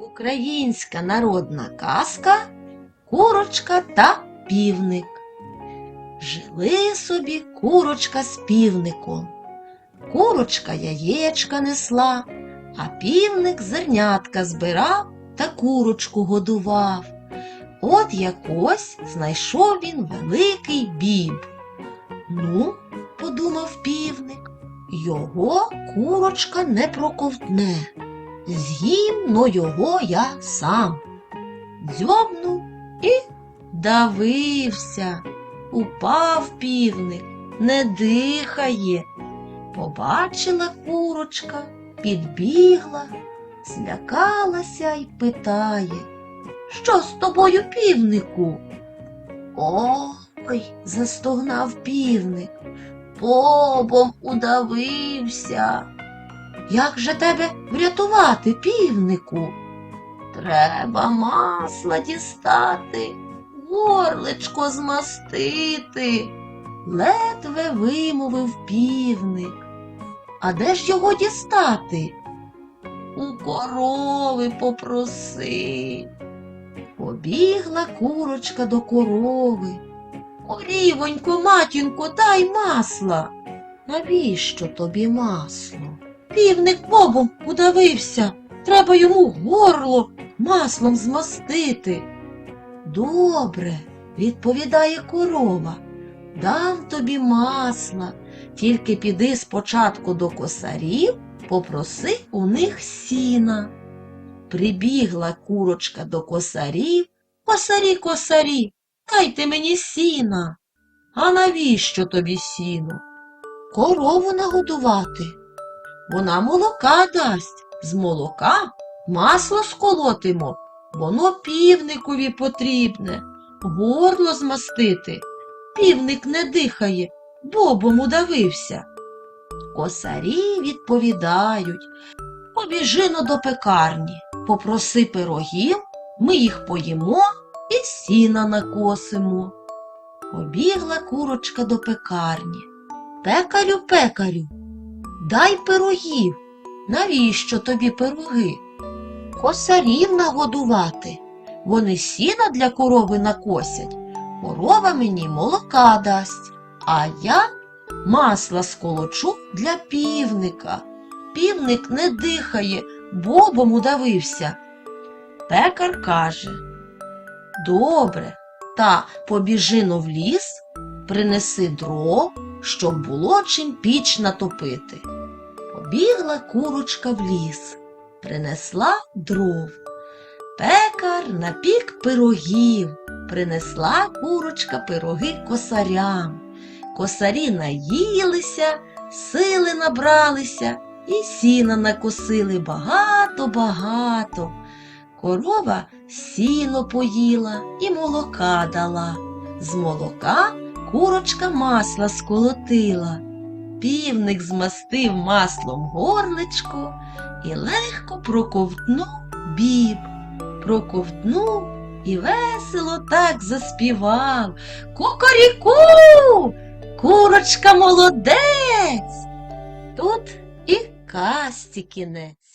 Українська народна казка Курочка та півник. Жили собі курочка з півником. Курочка яєчка несла, а півник зернятка збирав та курочку годував. От якось знайшов він великий біб. Ну, подумав півник, його курочка не проковтне. З'їм но його я сам. Дзьобнув і давився. Упав півник, не дихає. Побачила курочка, підбігла, злякалася й питає, що з тобою, півнику? Ой, застогнав півник, побом удавився. Як же тебе врятувати, півнику? Треба масла дістати, горлечко змастити, ледве вимовив півник. А де ж його дістати? У корови попроси. Побігла курочка до корови. Корівонько, матінко, дай масла. Навіщо тобі масло? Півник бобом удавився. Треба йому горло маслом змастити. Добре, відповідає корова. Дам тобі масла, тільки піди спочатку до косарів, попроси у них сіна. Прибігла курочка до косарів. Косарі, косарі, дайте мені сіна. А навіщо тобі сіно? Корову нагодувати. Вона молока дасть. З молока масло сколотимо, воно півникові потрібне, горло змастити. Півник не дихає, бобом удавився. Косарі відповідають, побіжино до пекарні, попроси пирогів, ми їх поїмо і сіна накосимо. Побігла курочка до пекарні. Пекарю, пекарю, дай пирогів. Навіщо тобі пироги? Косарів нагодувати. Вони сіна для корови накосять. Корова мені молока дасть, а я масла сколочу для півника. Півник не дихає, бобом удавився. Пекар каже Добре, та побіжино в ліс, принеси дров, щоб було чим піч натопити. Побігла курочка в ліс, принесла дров. Пекар напік пирогів, принесла курочка пироги косарям. Косарі наїлися, сили набралися і сіна накосили багато-багато. Корова сіно поїла і молока дала. З молока курочка масла сколотила. Півник змастив маслом горличко і легко проковтнув біб. Проковтнув і весело так заспівав. Кукоріку, Курочка молодець! Тут і касті кінець.